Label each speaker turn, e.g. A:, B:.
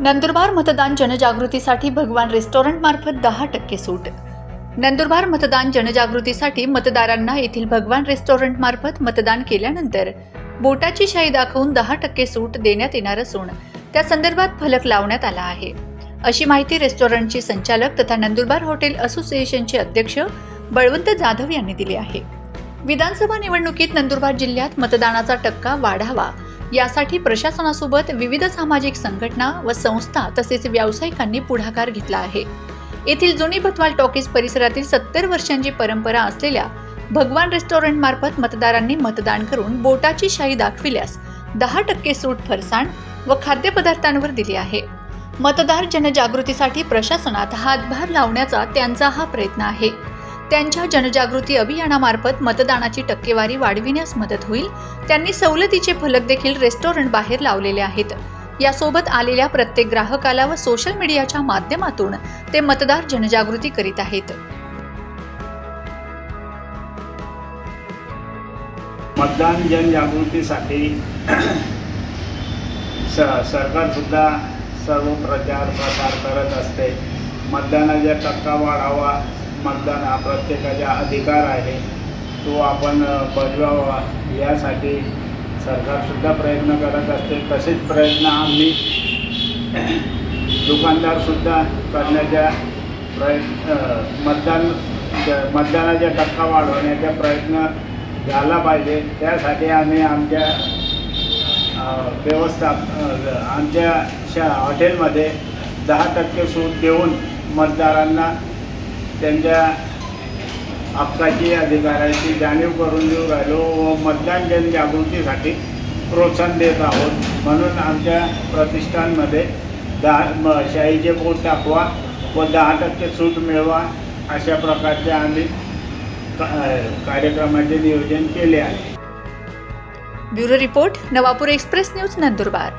A: नंदुरबार मतदान जनजागृतीसाठी भगवान रेस्टॉरंट मार्फत दहा टक्के सूट. नंदुरबार मतदान जनजागृतीसाठी मतदारांना येथील भगवान रेस्टॉरंट मार्फत मतदान केल्यानंतर बोटाची शाई दाखवून दहा टक्के सूट देण्यात येणार असून त्या संदर्भात फलक लावण्यात आला आहे. अशी माहिती रेस्टॉरंटचे संचालक तथा नंदुरबार हॉटेल असोसिएशनचे अध्यक्ष बळवंत जाधव यांनी दिली आहे. विधानसभा निवडणुकीत नंदुरबार जिल्ह्यात मतदानाचा टक्का वाढावा यासाठी प्रशासनासोबत विविध सामाजिक संघटना व संस्था तसेच व्यावसायिकांनी पुढाकार घेतला आहे. येथील जुनी भतवाल टॉकीज परिसरातील सत्तर वर्षांची परंपरा असलेल्या भगवान रेस्टॉरंट मार्फत मतदारांनी मतदान करून बोटाची शाई दाखविल्यास दहा टक्के सूट फरसाण व खाद्यपदार्थांवर दिली आहे. मतदार जनजागृतीसाठी प्रशासनात हातभार लावण्याचा त्यांचा हा प्रयत्न आहे. त्यांच्या जनजागृती अभियानामार्फत मतदानाची टक्केवारी वाढविण्यास मदत होईल. त्यांनी सवलतीचे फलक देखील रेस्टॉरंट बाहेर लावलेले आहेत. यासोबत आलेल्या प्रत्येक ग्राहकाला व सोशल मीडियाच्या माध्यमातून ते मतदार जनजागृती करीत आहेत.
B: मतदान जनजागृतीसाठी स सरकारसुद्धा सर्व प्रचार प्रसार करत असते. मतदानाचा टक्का वाढावा. मतदान हा प्रत्येकाचा अधिकार आहे. तो आपण बजवावा. यासाठी सरकारसुद्धा प्रयत्न करत असते. तसेच प्रयत्न आम्ही दुकानदारसुद्धा करण्याच्या प्रयत्न मतदान मतदानाचा टक्का वाढवण्याचा प्रयत्न झाला पाहिजे. त्यासाठी आम्ही आमच्या व्यवस्था आमच्या शा हॉटेलमध्ये दहा टक्के सूट देऊन मतदारांना त्यांच्या हक्काची अधिकाराची जाणीव करून देऊ राहिलो व मतदान जनजागृतीसाठी प्रोत्साहन देत आहोत. म्हणून आमच्या प्रतिष्ठानमध्ये दहा म बोट दाखवा व दहा टक्के सूट मिळवा अशा प्रकारचे आम्ही का कार्यक्रमाचे नियोजन केले आहे.
A: Bureau report Navapur express news Nandurbar.